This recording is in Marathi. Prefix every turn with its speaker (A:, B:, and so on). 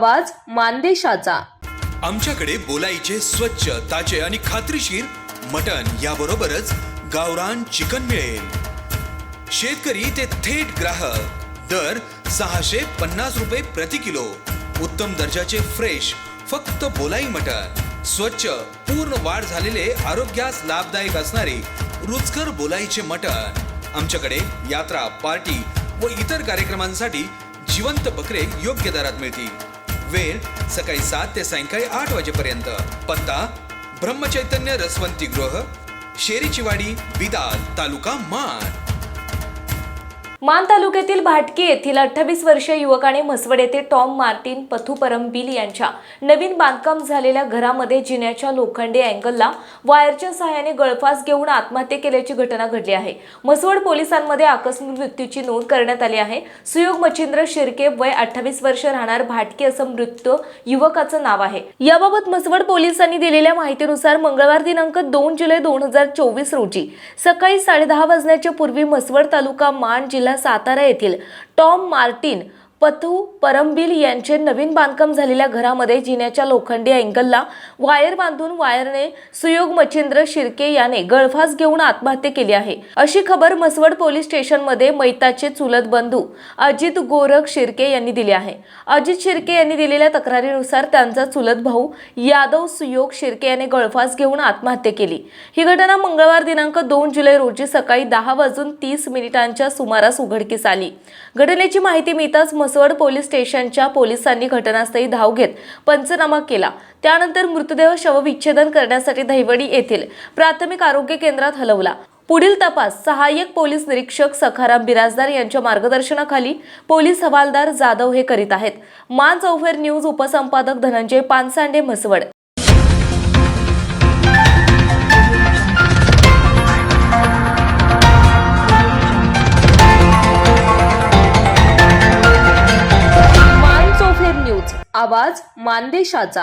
A: आवाज मानदेशाचा.
B: आमच्याकडे बोलाईचे स्वच्छ ताजे आणि खात्रीशीर मटन याबरोबरच गावरान चिकन मिळेल. शेतकरी ते थेट ग्राहक. दर सहाशे पन्नास रुपये प्रति किलो. उत्तम दर्जाचे फ्रेश फक्त बोलाई मटन स्वच्छ पूर्ण वाढ झालेले आरोग्यास लाभदायक असणारे रुचकर बोलाईचे मटन आमच्याकडे यात्रा पार्टी व इतर कार्यक्रमांसाठी जिवंत बकरे योग्य दरात मिळतील. वेळ सकाळी सात ते सायंकाळी आठ वाजेपर्यंत. पत्ता ब्रह्मचैतन्य रसवंती गृह शेरीचीवाडी बिदाल तालुका मान
A: मान तालुक्यातील भाटकी येथील अठ्ठावीस वर्षीय युवकाने म्हसवड येथे टॉम मार्टिन पथू बिल यांच्या नवीन बांधकाम झालेल्या घरामध्ये जिन्याच्या लोखंडी अँगलला वायरच्या सहाय्याने गळफास घेऊन आत्महत्या केल्याची घटना घडली आहे. म्हसवड पोलिसांमध्ये आकस्मिक मृत्यूची नोंद करण्यात आली आहे. सुयोग मच्छिंद्र शिर्के वय अठ्ठावीस वर्ष राहणार भाटकी असं मृत युवकाचं नाव आहे. याबाबत म्हसवड पोलिसांनी दिलेल्या माहितीनुसार मंगळवार दिनांक दोन जुलै दोन हजार चोवीस रोजी सकाळी साडेदहा वाजण्याच्या पूर्वी म्हसवड तालुका मान जिल्हा सातारा येथील टॉम मार्टिन पथू परमबिल यांचे नवीन बांधकाम झालेल्या घरामध्ये जिन्याच्या लोखंडी अँगलला वायर बांधून वायरने सुयोग मच्छिंद्र शिर्के याने गळफास घेऊन आत्महत्या केली आहे. अशी खबर म्हसवड पोलीस स्टेशनमध्ये मैताचे चुलत बंधू अजित गोरख शिर्के यांनी दिली आहे. अजित शिर्के यांनी दिलेल्या तक्रारीनुसार त्यांचा चुलत भाऊ यादव सुयोग शिर्के याने गळफास घेऊन आत्महत्या केली. ही घटना मंगळवार दिनांक दोन जुलै रोजी सकाळी दहा वाजून तीस मिनिटांच्या सुमारास उघडकीस आली. घटनेची माहिती मिळताच म्हसवड पोलीस स्टेशनच्या पोलिसांनी घटनास्थळी धाव घेत पंचनामा केला. त्यानंतर मृतदेह शवविच्छेदन करण्यासाठी दहिवडी येथील प्राथमिक आरोग्य केंद्रात हलवला. पुढील तपास सहाय्यक पोलीस निरीक्षक सखाराम बिराजदार यांच्या मार्गदर्शनाखाली पोलीस हवालदार जाधव हे करीत आहेत. मान चौफेर न्यूज उपसंपादक धनंजय पानसांडे म्हसवड. आवाज मानदेशाचा.